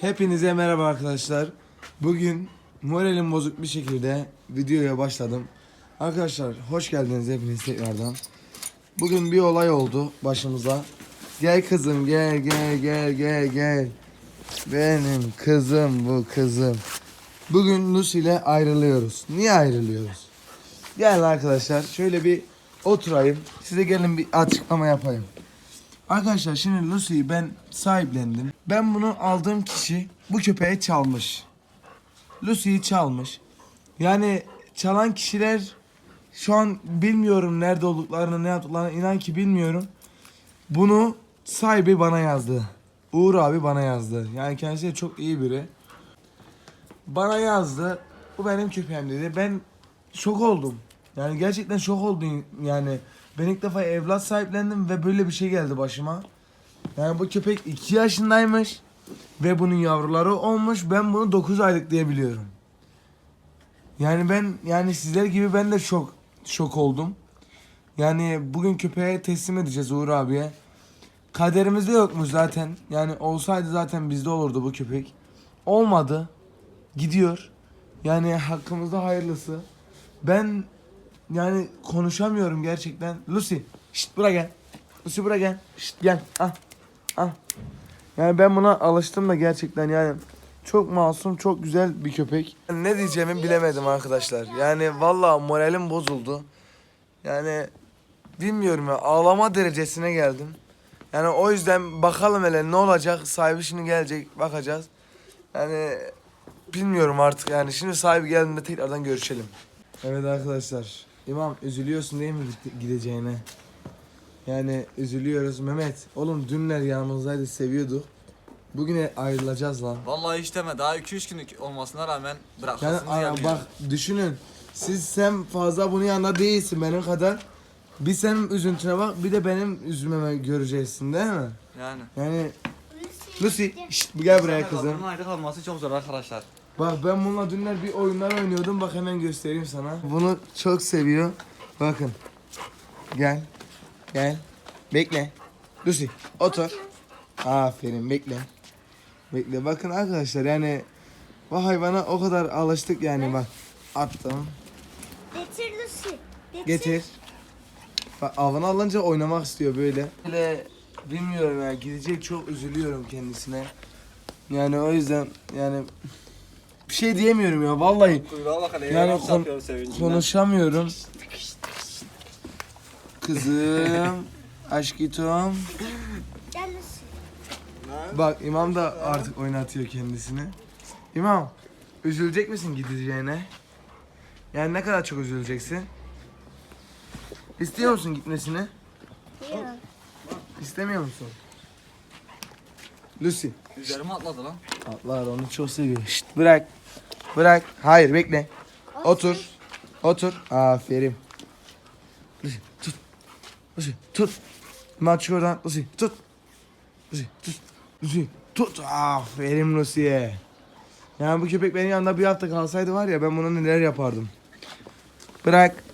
Hepinize merhaba arkadaşlar. Bugün moralim bozuk bir şekilde videoya başladım. Arkadaşlar hoş geldiniz hepiniz tekrardan. Bugün bir olay oldu başımıza. Gel kızım gel gel gel gel gel. Benim kızım bu kızım. Bugün Lucy ile ayrılıyoruz. Niye ayrılıyoruz? Gel arkadaşlar şöyle bir oturayım. Size gelin bir açıklama yapayım. Arkadaşlar şimdi Lucy'yi ben sahiplendim. Ben bunu aldığım kişi bu köpeği çalmış. Lucy'yi çalmış. Yani çalan kişiler şu an bilmiyorum nerede olduklarını ne yaptıklarını inan ki bilmiyorum. Bunu sahibi bana yazdı. Uğur abi bana yazdı. Yani kendisi de çok iyi biri. Bana yazdı. Bu benim köpeğim dedi. Ben şok oldum. Yani gerçekten şok oldum. Yani ben ilk defa evlat sahiplendim ve böyle bir şey geldi başıma. Yani bu köpek 2 yaşındaymış ve bunun yavruları olmuş. Ben bunu 9 aylık diye biliyorum. Yani ben yani sizler gibi ben de şok şok oldum. Yani bugün köpeğe teslim edeceğiz Uğur abiye. Kaderimizde yokmuş zaten. Yani olsaydı zaten bizde olurdu bu köpek. Olmadı. Gidiyor. Yani hakkımızda hayırlısı. Ben yani konuşamıyorum gerçekten. Lucy, şşt buraya gel. Lucy buraya gel. Şşt gel. Ah. Ah. Yani ben buna alıştım da gerçekten yani çok masum, çok güzel bir köpek. Ne diyeceğimi bilemedim arkadaşlar. Yani vallahi moralim bozuldu. Yani bilmiyorum ya ağlama derecesine geldim. Yani o yüzden bakalım hele ne olacak. Sahibi şimdi gelecek bakacağız. Yani bilmiyorum artık yani. Şimdi sahibi geldiğinde tekrardan görüşelim. Evet arkadaşlar. İmam üzülüyorsun değil mi gideceğine? Yani üzülüyoruz. Mehmet oğlum dünler yanımızdaydı seviyorduk. Bugün ayrılacağız lan. Vallahi hiç deme daha 2-3 günlük olmasına rağmen Yani bırakasınız aa, gelmiyor. bak düşünün. Siz sen fazla bunun yanında değilsin benim kadar. Bir senin üzüntüne bak bir de benim üzülmeme göreceksin değil mi? Yani. Yani Lucy şşt, gel buraya kızım. Bunun ayrı kalması çok zor arkadaşlar. Bak ben bununla dünler bir oyunlar oynuyordum. Bak hemen göstereyim sana. Bunu çok seviyor. Bakın. Gel. Gel. Bekle. Lucy otur. Aferin bekle. Bekle. Bakın arkadaşlar yani bu hayvana o kadar alıştık yani bak. Attım. Getir Lucy. Getir. Bak avını alınca oynamak istiyor böyle. Böyle bilmiyorum ya gidecek çok üzülüyorum kendisine. Yani o yüzden yani bir şey diyemiyorum ya vallahi. Kuyruğa bak hele. Yani kon- konuşamıyorum. Kızım, aşkitom. Gel Lucy. Bak İmam da artık oynatıyor kendisini. İmam, üzülecek misin gideceğine? Yani ne kadar çok üzüleceksin? İstiyor musun gitmesini? Yok. İstemiyor musun? Lucy. Üzerime atladı lan. Atlar onu çok seviyor. Şşt bırak. Bırak. Hayır bekle. Otur. Otur. Aferin. Lucy tut. Lucy tut. Maç çık oradan. Lucy tut. Lucy tut. Lucy tut. Aferin Lucy'ye. Yani bu köpek benim yanında bir hafta kalsaydı var ya ben buna neler yapardım. Bırak.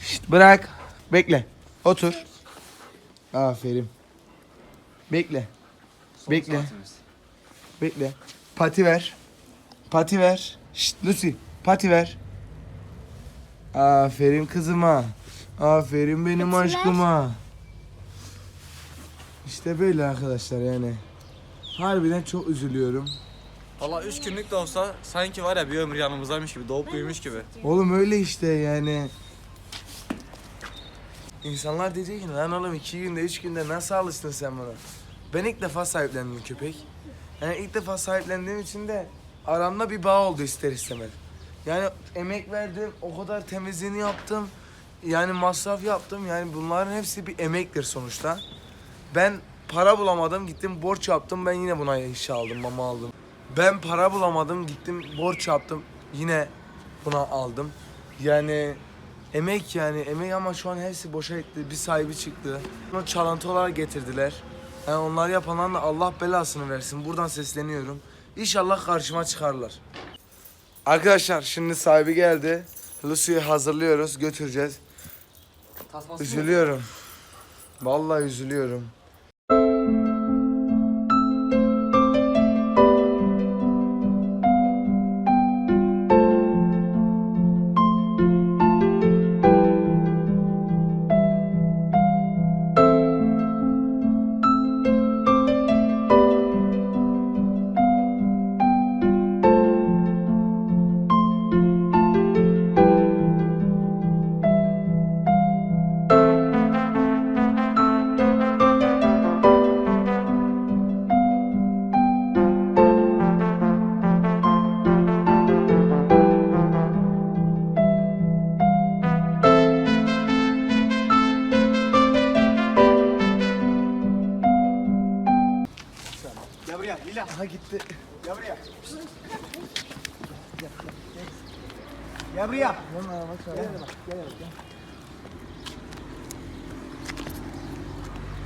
Şşt bırak. Bekle. Otur. Aferin. Bekle. Bekle. Bekle. Pati ver. Pati ver. Şşt Lucy. Pati ver. Aferin kızıma. Aferin benim Pati ver. aşkıma. İşte böyle arkadaşlar yani. Harbiden çok üzülüyorum. Valla 3 günlük de olsa sanki var ya bir ömür yanımızdaymış gibi doğup büyümüş gibi. Oğlum öyle işte yani. İnsanlar diyecek ki lan oğlum iki günde üç günde nasıl alıştın sen buna? Ben ilk defa sahiplendim köpek. Yani ilk defa sahiplendiğim için de aramda bir bağ oldu ister istemez. Yani emek verdim, o kadar temizliğini yaptım. Yani masraf yaptım. Yani bunların hepsi bir emektir sonuçta. Ben para bulamadım, gittim borç yaptım. Ben yine buna iş aldım, mama aldım. Ben para bulamadım, gittim borç yaptım. Yine buna aldım. Yani emek yani emek ama şu an hepsi boşa gitti. Bir sahibi çıktı. Bunu çalıntı olarak getirdiler. Yani onlar yapanların da Allah belasını versin. Buradan sesleniyorum. İnşallah karşıma çıkarlar. Arkadaşlar şimdi sahibi geldi. Lucy'yi hazırlıyoruz, götüreceğiz. Tasması? Üzülüyorum. Vallahi üzülüyorum.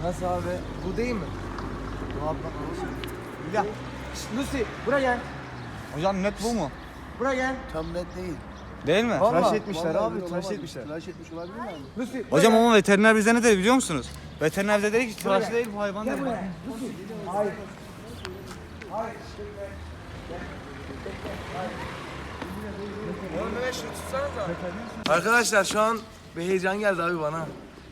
Nasıl abi? Bu değil mi? Gel. Şşt, Lucy buraya gel. Hocam net bu mu? Buraya gel. Tam net değil. Değil mi? Vallahi, Tıraş etmişler Vallahi abi. Tıraş olamaz. etmişler. Tıraş etmiş olabilir mi abi? Lucy. Hocam ama veteriner bize ne dedi biliyor musunuz? Veteriner bize dedi ki tıraş değil bu hayvan dedi. Oğlum Mehmet şunu tutsanıza. Arkadaşlar şu an bir heyecan geldi abi bana.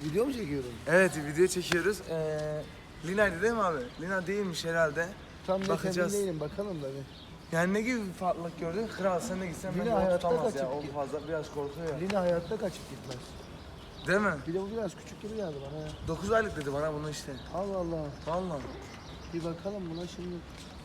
Video mu çekiyorum? Evet video çekiyoruz. Ee, Lina'ydı değil mi abi? Lina değilmiş herhalde. Tam net Bakacağız. değilim bakalım da bir. Yani ne gibi bir farklılık gördün? Kral sen de gitsen Lina bence o hayatta tutamaz ya. O fazla biraz korkuyor ya. Lina hayatta kaçıp gitmez. Değil mi? Bir de bu biraz küçük gibi geldi bana ya. 9 aylık dedi bana bunu işte. Allah Allah. Vallahi. Bir bakalım buna şimdi.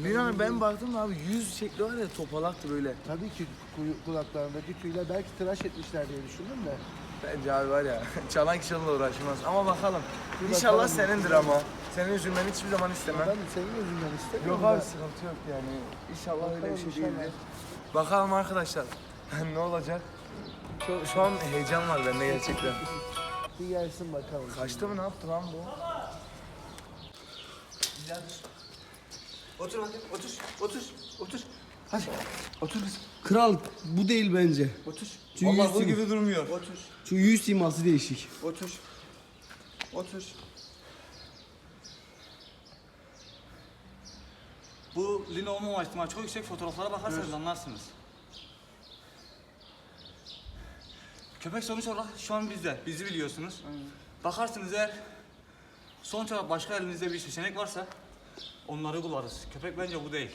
Lina'nın ben baktım da abi yüz şekli var ya topalaktı böyle. Tabii ki kuyu- kulaklarındaki tüyler belki tıraş etmişler diye düşündüm de. Bence abi var ya çalan kişiyle uğraşmaz. Ama bakalım. Bir İnşallah bakalım. senindir ama. Senin üzülmeni hiçbir zaman istemem. Ben senin yüzünden istemiyorum. Yok abi sıkıntı yok yani. İnşallah öyle bir Bakalım şey inşallah. değildir. Bakalım arkadaşlar. ne olacak? Şu, şu an heyecan var bende gerçekten. Bir gelsin bakalım. Kaçtı mı ne yaptı lan bu? Otur hadi. Otur. Otur. Otur. Hadi otur kız. Kral bu değil bence. Otur. Çünkü Vallahi yüz, bu sim- gibi durmuyor. Otur. çünkü yüz siması değişik. Otur. Otur. Bu Lina olmama ihtimali çok yüksek fotoğraflara bakarsanız anlarsınız. Köpek sonuç olarak şu an bizde. Bizi biliyorsunuz. Bakarsınız eğer sonuç olarak başka elinizde bir seçenek varsa onları kullanırız. Köpek bence bu değil.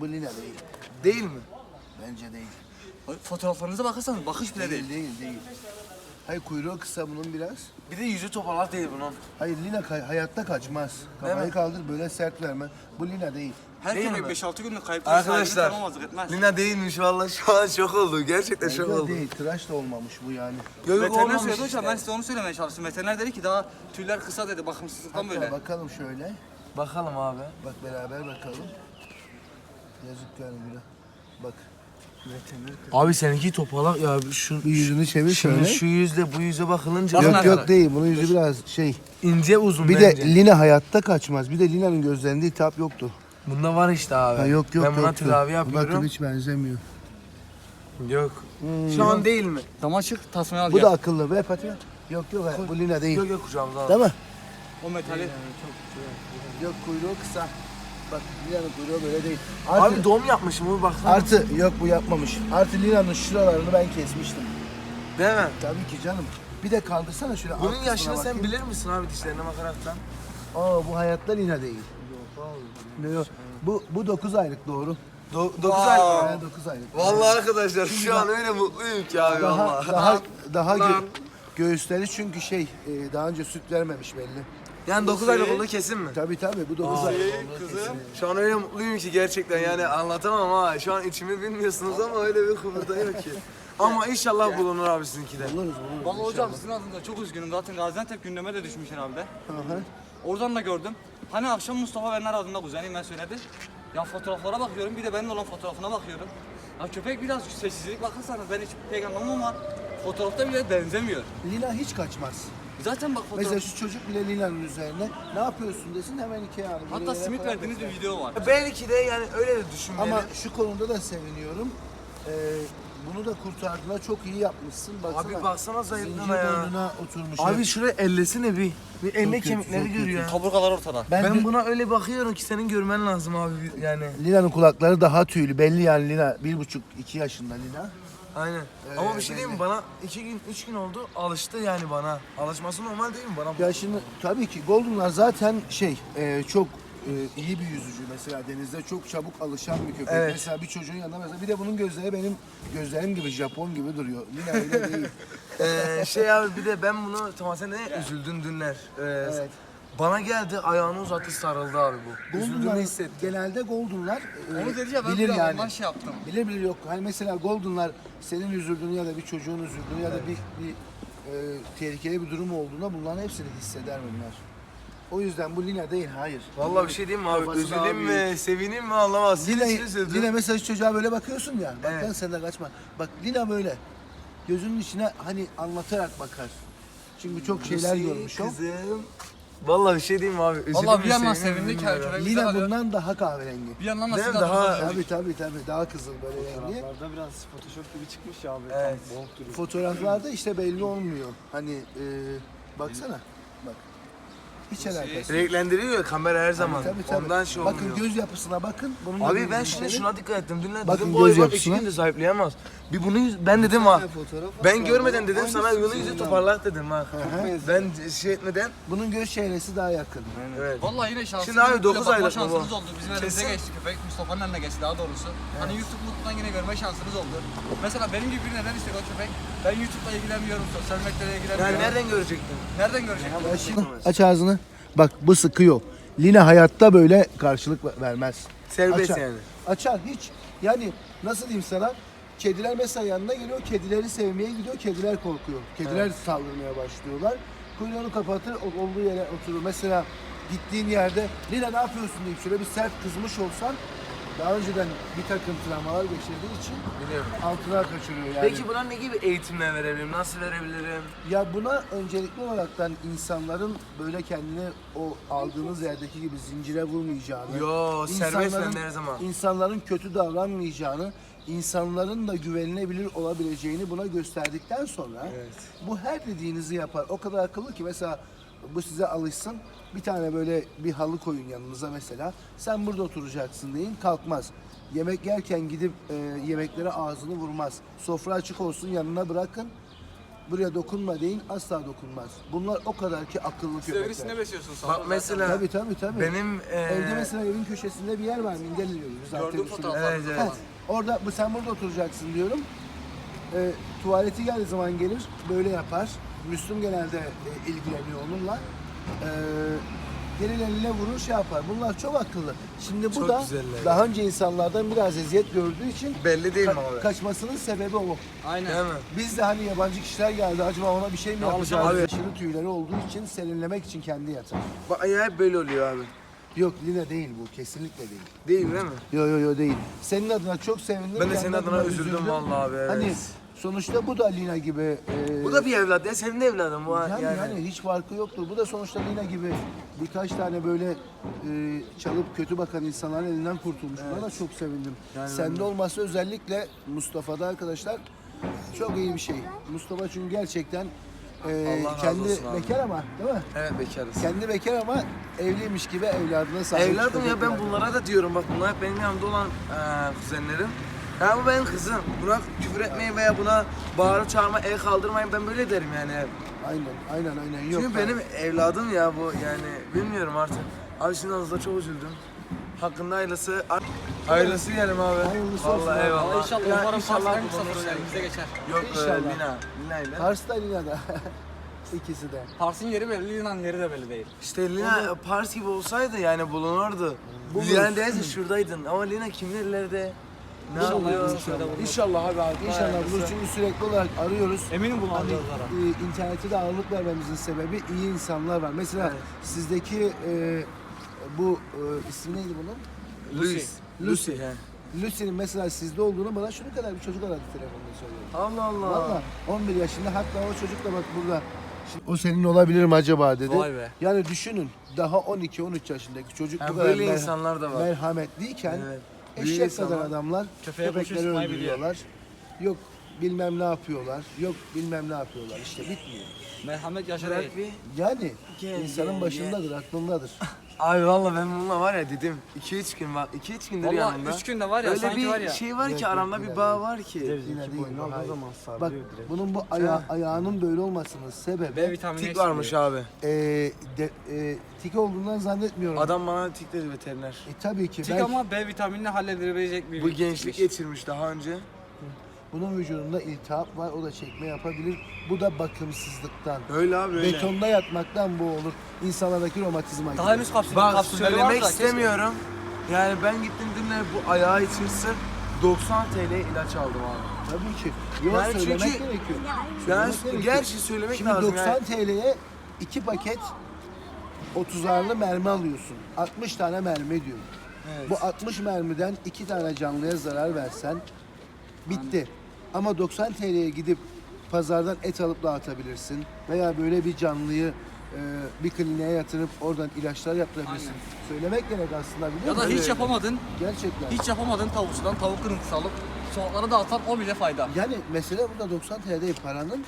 Bu Lina değil. Değil mi? Bence değil. Fotoğraflarınıza bakarsanız bakış bile Değil değil değil. Hayır kuyruğu kısa bunun biraz. Bir de yüzü topalak değil bunun. Hayır Lina kay- hayatta kaçmaz. Değil Kafayı mi? kaldır böyle sert verme. Bu Lina değil. Her Değil köpek mi? 5-6 günlük kayıp Arkadaşlar, etmez. Lina değilmiş vallahi şu an şok oldu. Gerçekten şok Lina oldu. değil. Tıraş da olmamış bu yani. Gözü Veteriner olmamış söyledi hocam işte. ben size onu söylemeye çalıştım. Veteriner dedi ki daha tüyler kısa dedi bakımsızlıktan Hatta böyle. bakalım şöyle. Bakalım abi. Bak beraber bakalım. Yazık yani. Bak. Abi seninki topalak ya. Şu, Bir yüzünü çevir Şimdi şöyle. şu yüzle bu yüze bakılınca Bakın Yok arkadaşlar. yok değil. Bunun yüzü biraz şey. ince uzun Bir bence. de Lina hayatta kaçmaz. Bir de Lina'nın gözlerinde iltihap yoktu. Bunda var işte abi. Ha, yok yok Ben buna yoktu. tedavi yapıyorum. hiç benzemiyor. Yok. Şu an değil mi? Dama çık tasmayı al Bu gel. da akıllı. Ver Fatih. Yok yok bu Lina değil. Yok yok kucağımıza al. Değil mi? O metali. Yok kuyruğu kısa. Bak Lina'nın kuyruğu böyle değil. Abi Artı, doğum yapmışım bu baksana. artı yok bu yapmamış. Artı Lina'nın şuralarını ben kesmiştim. Değil mi? Tabii ki canım. Bir de kaldırsana şöyle. alt Bunun kısmına yaşını sen bakayım. bilir misin abi dişlerine bakaraktan? Aa bu hayatta Lina değil. Yok yok. Bu bu 9 aylık doğru. 9 ay. Yani 9 aylık. Vallahi arkadaşlar şu an öyle mutluyum ki abi daha vallahi. daha daha gö- Lan. göğüsleri çünkü şey e, daha önce süt vermemiş belli. Yani 9 aylık oldu kesin mi? Tabii tabii bu 9 aylık. Kızım. Şu an öyle mutluyum ki gerçekten yani anlatamam ha. Şu an içimi bilmiyorsunuz ama öyle bir kıvırda yok ki. Ama inşallah bulunur abi sizinki de. Buluruz buluruz. Vallahi hocam sizin adınıza çok üzgünüm. Zaten Gaziantep gündeme de düşmüş herhalde. Hı hı. Oradan da gördüm. Hani akşam Mustafa Benler adında kuzenim ben söyledi. Ya fotoğraflara bakıyorum bir de benim olan fotoğrafına bakıyorum. Ya köpek biraz sessizlik bakarsanız ben hiç pek anlamam ama fotoğrafta bile benzemiyor. Lina hiç kaçmaz. Zaten bak fotoğraf... Mesela şu çocuk bile Lina'nın üzerine ne yapıyorsun desin hemen iki ayağını. Hatta simit verdiğiniz bir video var. Belki de yani öyle de düşünmeyelim. Ama şu konuda da seviniyorum. Ee, bunu da kurtardığına çok iyi yapmışsın. Baksana. Abi baksana zayıflığına ya. boynuna oturmuş. Abi şuraya ellesene bir. Bir elle kötü, kemikleri çok görüyor ya. Kaburgalar ortada. ben, Ben de- buna öyle bakıyorum ki senin görmen lazım abi yani. Lina'nın kulakları daha tüylü. Belli yani Lina bir buçuk iki yaşında Lina. Aynen. Ama bir şey diyeyim mi? Bana iki gün, üç gün oldu. Alıştı yani bana. Alışması normal değil mi bana? Ya şimdi tabii ki Golden'lar zaten şey e, çok e, iyi bir yüzücü mesela denizde çok çabuk alışan bir köpek. Evet. Mesela bir çocuğun yanında mesela bir de bunun gözleri benim gözlerim gibi Japon gibi duruyor. Lina öyle değil. Ee, şey abi bir de ben bunu sen ne üzüldün dünler. Ee, Evet. Bana geldi ayağını uzattı sarıldı abi bu. Üzüldüğünü Golden'lar hissettim. genelde Golden'lar e, Onu dedi ya ben bilir bir yani. şey yaptım. Bilir bilir yok. Hani mesela Golden'lar senin üzüldüğünü ya da bir çocuğun üzüldüğünü ya da bir, bir e, tehlikeli bir durum olduğunda bunların hepsini hisseder bunlar. O yüzden bu Lina değil hayır. Vallahi bir şey diyeyim mi abi? Kafası daha Üzüleyim büyük. mi? Sevineyim mi anlamaz. Lina, Sinir sinir Lina mesela şu çocuğa böyle bakıyorsun ya. Bak Evet. lan sen de kaçma. Bak Lina böyle. Gözünün içine hani anlatarak bakar. Çünkü çok şeyler görmüş o. Kızım. Vallahi bir şey diyeyim mi abi? Üzüleyim Vallahi bir yandan sevindik her köpek güzel Lina alıyor. bundan daha kahverengi. Bir yandan da Değil mi? Daha- daha... Tabii tabii tabii daha kızıl böyle rengi. Fotoğraflarda biraz Photoshop gibi çıkmış ya abi. Evet. Tam boğuk duruyor. Fotoğraflarda işte belli olmuyor. Hani e, baksana. Bak. Hiç alakası. yok. Renklendiriyor ya kamera her zaman. Tabii, tabii. Ondan şey olmuyor. Bakın göz yapısına bakın. Bunun Abi ben şimdi şuna dikkat ettim. Dün ne Bakın dedim göz bu hayvan yapısına. iki sahipleyemez. Bir bunu yüz- ben dedim ha. Fotoğraf Ben görmeden dedim sana bunun yüzü toparlak dedim ha. Ben şey etmeden. Bunun göz çevresi daha yakın. Evet. Vallahi yine şanslı. Şimdi abi dokuz aylık mı şansınız bu? oldu. Bizim elimize Kesin. geçti köpek. Mustafa'nın eline geçti daha doğrusu. Hani YouTube mutludan yine görme şansınız oldu. Mesela benim gibi bir neden istiyor o köpek. Ben YouTube'la ilgilenmiyorum, sosyal medyayla ilgilenmiyorum. Yani nereden görecektin? Nereden görecek? Aç ağzını. Bak bu sıkıyor. Lina hayatta böyle karşılık ver- vermez. Serbest Açar. yani. Açar hiç. Yani nasıl diyeyim sana? Kediler mesela yanına geliyor, kedileri sevmeye gidiyor, kediler korkuyor. Kediler saldırmaya başlıyorlar. Kuyruğunu kapatır, olduğu yere oturur. Mesela gittiğin yerde Lina ne yapıyorsun deyip şöyle bir sert kızmış olsan daha önceden bir takım travmalar geçirdiği için Biliyorum. altına kaçırıyor yani. Peki buna ne gibi eğitimler verebilirim? Nasıl verebilirim? Ya buna öncelikli olaraktan insanların böyle kendini o aldığınız yerdeki gibi zincire vurmayacağını, Yo serbest ben her zaman. insanların kötü davranmayacağını, insanların da güvenilebilir olabileceğini buna gösterdikten sonra bu her dediğinizi yapar. O kadar akıllı ki mesela bu size alışsın. Bir tane böyle bir halı koyun yanınıza mesela. Sen burada oturacaksın deyin kalkmaz. Yemek yerken gidip e, yemeklere ağzını vurmaz. Sofra açık olsun yanına bırakın. Buraya dokunma deyin asla dokunmaz. Bunlar o kadar ki akıllı köpekler. besliyorsun Bak mesela Tabii tabii tabii. benim e, Evde mesela evin köşesinde bir yer var minder diyoruz. biz Gördüm Artemis'in. fotoğraflarınızı Evet, evet. orada bu sen burada oturacaksın diyorum. E, tuvaleti geldiği zaman gelir böyle yapar. Müslüm genelde e, ilgileniyor onunla. E, gelir eline vurur şey yapar. Bunlar çok akıllı. Şimdi bu Çok da güzeller. daha önce insanlardan biraz eziyet gördüğü için belli değil mi ka- abi? kaçmasının sebebi o. Aynen. Değil mi? Biz de hani yabancı kişiler geldi acaba ona bir şey mi Ya yapacağız? abi. Aşırı tüyleri olduğu için serinlemek için kendi yatar. Bak ya hep böyle oluyor abi. Yok Lina değil bu kesinlikle değil. Değil değil mi? Yo yo yo değil. Senin adına çok sevindim. Ben de kendi senin adına üzüldüm vallahi abi, evet. Hani sonuçta bu da Lina gibi. e, Bu da bir evlat ya senin de evladın bu yani, yani. yani hiç farkı yoktur. Bu da sonuçta Lina gibi birkaç tane böyle e, çalıp kötü bakan insanların elinden kurtulmuş. Buna da çok sevindim. Sende olması özellikle Mustafa'da arkadaşlar çok iyi bir şey. Mustafa çünkü gerçekten e, Allah razı kendi olsun abi. bekar ama değil mi? Evet bekarız. Kendi bekar ama evliymiş gibi evladına sahip. Evladım ya çıkacak ben yani. bunlara da diyorum bak bunlar hep benim yanımda olan eee kuzenlerim. Ya bu benim kızım. Buna küfür etmeyin veya buna bağırıp çağırma, el kaldırmayın ben böyle derim yani. Aynen aynen aynen. Yok, Çünkü benim evladım ya bu yani bilmiyorum artık. Abi şimdi aslında çok üzüldüm. Hakkında hayırlısı. Hayırlısı diyelim abi. Hayırlısı olsun Vallahi abi. eyvallah. İnşallah Ya umarım inşallah inşallah en kısa kullanırız sürede yani. elimize geçer. Yok İnşallah. e, Lina. Lina ile. Kars'ta Lina'da. İkisi de. Pars'ın yeri belli, Lina'nın yeri de belli değil. İşte Lina Pars gibi olsaydı yani bulunurdu. Buluruz. Yani değilse şuradaydın ama Lina kimin ellerde? Ne İnşallah bulunur. İnşallah abi. abi. İnşallah buluruz çünkü sürekli olarak arıyoruz. Eminim Hani bulunacağız e, internete de ağırlık vermemizin sebebi iyi insanlar var. Mesela Evet. sizdeki e, bu e, ismi neydi bunun? Lucy. Lucy. He. Lucy'nin mesela sizde olduğunu bana şunu kadar bir çocuk aradı telefonda söylüyor. Allah Allah. Valla 11 yaşında hatta o çocuk da bak burada. O senin olabilir mi acaba dedi. Vay be. Yani düşünün daha 12-13 yaşındaki çocuk bu kadar böyle merha- insanlar da var. merhametliyken Evet. Büyük eşek kadar insanlar. adamlar Köpeğe köpekleri sıkmayı öldürüyorlar. Yok bilmem ne yapıyorlar. Yok bilmem ne yapıyorlar. İşte bitmiyor. Merhamet yaşa Bırak bir. Yani Gel, insanın gel, başındadır, aklındadır. Abi valla ben bununla var ya dedim 2-3 gün bak 2-3 gündür Valla yanımda. 3 günde var ya Öyle sanki bir var ya. şey var ki aramda bir bağ var ki. Yine İki değil. hayır. zaman Bak bunun bu aya- ayağının böyle olmasının B sebebi vitamini Tik eksikliği. varmış abi. e, de, e, tik olduğundan zannetmiyorum. Adam bana tik dedi veteriner. E, tabii ki. Tik belki ama B vitaminini halledilebilecek bir Bu gençlik geçirmiş daha önce. Bunun vücudunda iltihap var. O da çekme yapabilir. Bu da bakımsızlıktan. Öyle abi öyle. Betonda yatmaktan bu olur. İnsanlardaki romatizma. Daha henüz kapsül, Bak kapsülleri söylemek varsa keşke- istemiyorum. Yani ben gittim dünle bu ayağı için sırf 90 TL ilaç aldım abi. Tabii ki. Yok Yani söylemek çünkü- gerekiyor. Yani Söylemek gerekiyor. gerçi söylemek Şimdi lazım 90 yani. TL'ye iki paket 30'arlı mermi alıyorsun. 60 tane mermi diyor. Bu 60 mermiden 2 tane canlıya zarar versen bitti. Ama 90 TL'ye gidip pazardan et alıp dağıtabilirsin. Veya böyle bir canlıyı e, bir kliniğe yatırıp oradan ilaçlar yaptırabilirsin. Söylemek gerek aslında biliyor Ya da musun? hiç yapamadın, Gerçekten. hiç yapamadın tavukçudan tavuk kırıntısı alıp sokaklara dağıtan o bile fayda. Yani mesele burada 90 TL değil paranın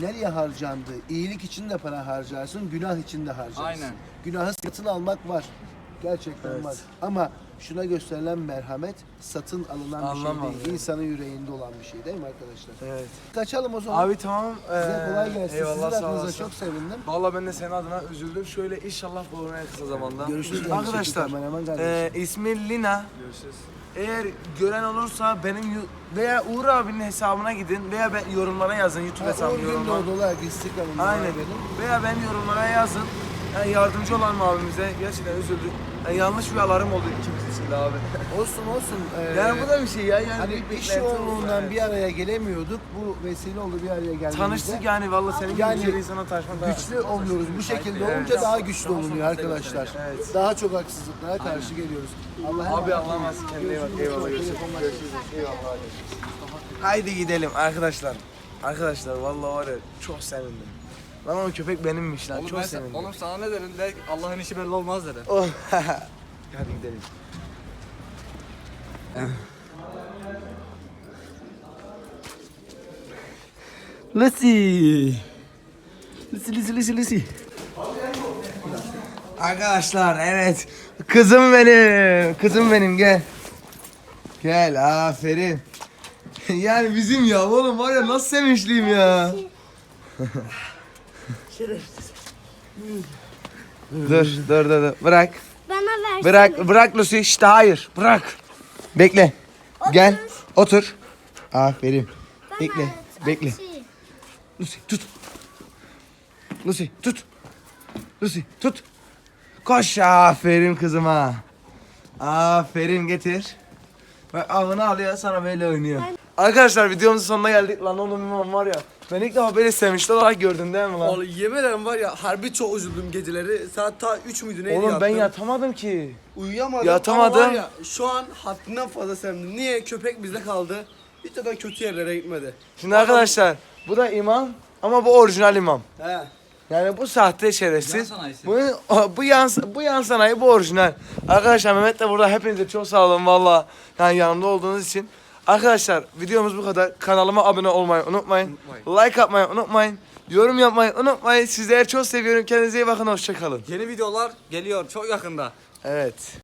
nereye harcandığı. İyilik için de para harcarsın, günah için de harcarsın. Aynen. Günahı satın almak var. Gerçekten var. Ama şuna gösterilen merhamet satın alınan bir Anlamam, şey değil. İnsanın yüreğinde olan bir şey değil mi arkadaşlar? Evet. Kaçalım o zaman. Abi tamam. Size ee, kolay gelsin. Eyvallah Sizin adınıza olasın. çok sevindim. Vallahi ben de senin adına üzüldüm. Şöyle inşallah bulunur en kısa zamanda. Görüşürüz. Arkadaşlar, Kameraman kardeşim. e, ismi Lina. Eğer gören olursa benim veya Uğur abinin hesabına gidin veya ben yorumlara yazın YouTube Ha, hesabı Uğur yorumlara. Gündoğdu olarak Instagram'ımda Aynen. benim. Veya ben yorumlara yazın. Yani yardımcı olan abimize gerçekten üzüldük. Yani yanlış bir alarm oldu ikimiz için de abi. Olsun olsun. Ee, yani bu da bir şey ya. Yani Hani büyük iş yoğunluğundan Evet. bir araya gelemiyorduk. Bu vesile oldu bir araya geldiğimizde. Tanıştık yani valla senin gibi Yani bir insana tanışmak daha- Güçlü oluyoruz. Bu şekilde olunca daha güçlü olunuyor arkadaşlar. Evet. Daha çok haksızlıklara karşı geliyoruz. Allah'a Abi olun. emanet kendine bak. Eyvallah. Görüşürüz. Eyvallah. Haydi gidelim arkadaşlar. Arkadaşlar vallahi var ya çok sevindim. Lan o köpek benimmiş lan Oğlum, çok ben, sevindim. oğlum sana ne derim? De, Allah'ın işi belli olmaz derim. Oh. Hadi gidelim. Lucy. Lucy, Lucy, Lucy, Lucy. Arkadaşlar evet. Kızım benim. Kızım benim gel. Gel aferin. yani bizim ya oğlum var ya nasıl sevinçliyim ya. dur dur dur dur bırak. Bana ver. Bırak bırak Lucy işte hayır bırak. Bekle. Gel otur. Aferin. Bekle bekle. Lucy tut. Lucy tut. Lucy tut. Koş aferin kızıma. Aferin getir. Bak avını alıyor sana böyle oynuyor. Arkadaşlar videomuzun sonuna geldik. Lan oğlum imam var ya. Ben ilk defa böyle sevinçli olarak gördüm değil mi lan? Oğlum yemin ederim var ya harbi çok üzüldüm geceleri. Saat ta 3 müydü neydi Oğlum ben yattım. yatamadım ki. Uyuyamadım Yatamadım. ama var ya şu an haddinden fazla sevindim. Niye? Köpek bizde kaldı. Hiç de kötü yerlere gitmedi. Şimdi arkadaşlar bu da imam ama bu orijinal imam. He. Yani bu sahte şerefsiz. Yan sanayisi. Bu, bu yan bu yan sanayi bu orijinal. Arkadaşlar Mehmet de burada hepinize çok sağ olun valla. Yani yanımda olduğunuz için. Arkadaşlar videomuz bu kadar. Kanalıma abone olmayı unutmayın. Like atmayı unutmayın. Yorum yapmayı unutmayın. Sizleri çok seviyorum. Kendinize iyi bakın. Hoşçakalın. Yeni videolar geliyor çok yakında. Evet.